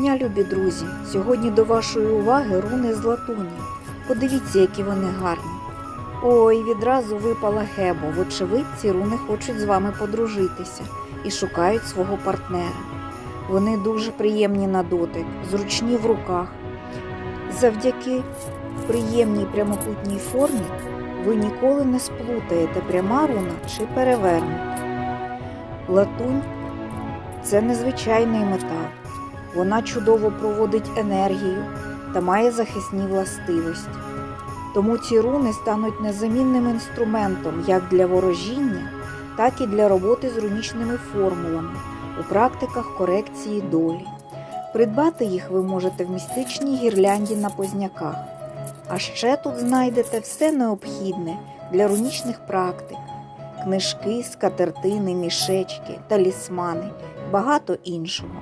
дня, любі друзі! Сьогодні до вашої уваги руни з латуні. Подивіться, які вони гарні. Ой, відразу випала Гебо. Вочевидь, ці руни хочуть з вами подружитися і шукають свого партнера. Вони дуже приємні на дотик, зручні в руках. Завдяки приємній прямокутній формі ви ніколи не сплутаєте пряма руна чи перевернута. Латунь це незвичайний метал. Вона чудово проводить енергію та має захисні властивості. Тому ці руни стануть незамінним інструментом як для ворожіння, так і для роботи з рунічними формулами у практиках корекції долі. Придбати їх ви можете в містичній гірлянді на позняках. А ще тут знайдете все необхідне для рунічних практик: книжки, скатертини, мішечки, талісмани, багато іншого.